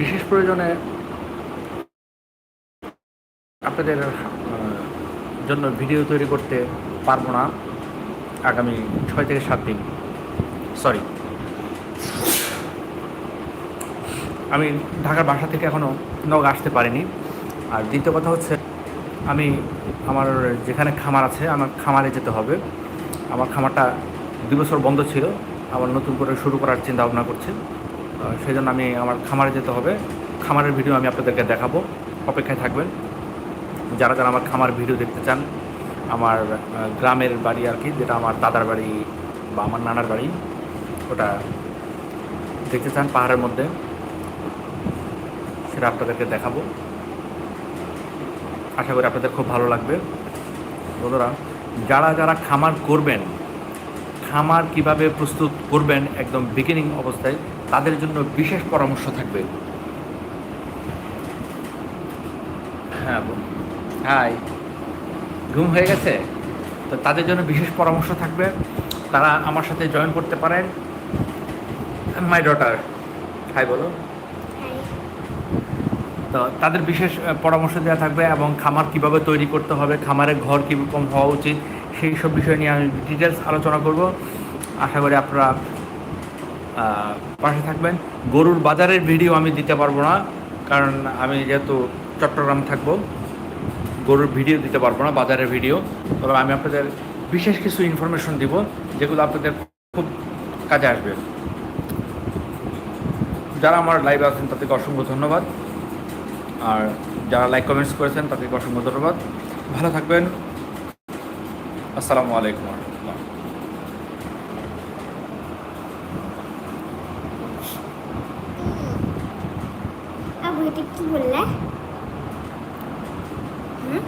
বিশেষ প্রয়োজনে আপনাদের জন্য ভিডিও তৈরি করতে পারব না আগামী ছয় থেকে সাত দিন। সরি আমি ঢাকার বাসা থেকে এখনও নগ আসতে পারিনি। আর দ্বিতীয় কথা হচ্ছে, আমি আমার যেখানে খামার আছে, আমার খামারে যেতে হবে। আমার খামারটা দুই বছর বন্ধ ছিল। আবার নতুন করে শুরু করার চিন্তা ভাবনা করছি। আহ, সেই জন্য আমি আমার খামারে যেতে হবে। খামারের ভিডিও আমি আপনাদেরকে দেখাবো। অপেক্ষায় থাকবেন। যারা যারা আমার খামার ভিডিও দেখতে চান আমার গ্রামের বাড়ি আর কি যেটা আমার দাদার বাড়ি বা আমার নানার বাড়ি ওটা দেখতে চান পাহাড়ের মধ্যে সেটা আপনাদেরকে দেখাবো। আশা করি আপনাদের খুব ভালো লাগবে। বন্ধুরা যারা যারা খামার করবেন খামার কীভাবে প্রস্তুত করবেন একদম বিগিনিং অবস্থায় তাদের জন্য বিশেষ পরামর্শ থাকবে। হ্যাঁ হাই। ঘুম হয়ে গেছে? তো তাদের জন্য বিশেষ পরামর্শ থাকবে। তারা আমার সাথে জয়েন করতে পারেন। মাই ডটার হাই বলো। তো তাদের বিশেষ পরামর্শ দেওয়া থাকবে এবং খামার কীভাবে তৈরি করতে হবে খামারের ঘর কীরকম হওয়া উচিত সেই সব বিষয় নিয়ে আমি ডিটেলস আলোচনা করব। আশা করি আপনারা পাশে থাকবেন। গরুর বাজারের ভিডিও আমি দিতে পারব না, কারণ আমি যেহেতু চট্টগ্রাম থাকব, গরুর ভিডিও দিতে পারব না, বাজারের ভিডিও তবে আমি আপনাদের বিশেষ কিছু ইনফরমেশন দিব, যেগুলো আপনাদের খুব কাজে আসবে। যারা আমার লাইভে আছেন, তাদেরকে অসংখ্য ধন্যবাদ। আর যারা লাইক কমেন্টস করেছেন, তাদেরকে অসংখ্য ধন্যবাদ। ভালো থাকবেন। আসসালামু আলাইকুম রহমতুল্লাহ। আবু এটা কি বললে? হুম?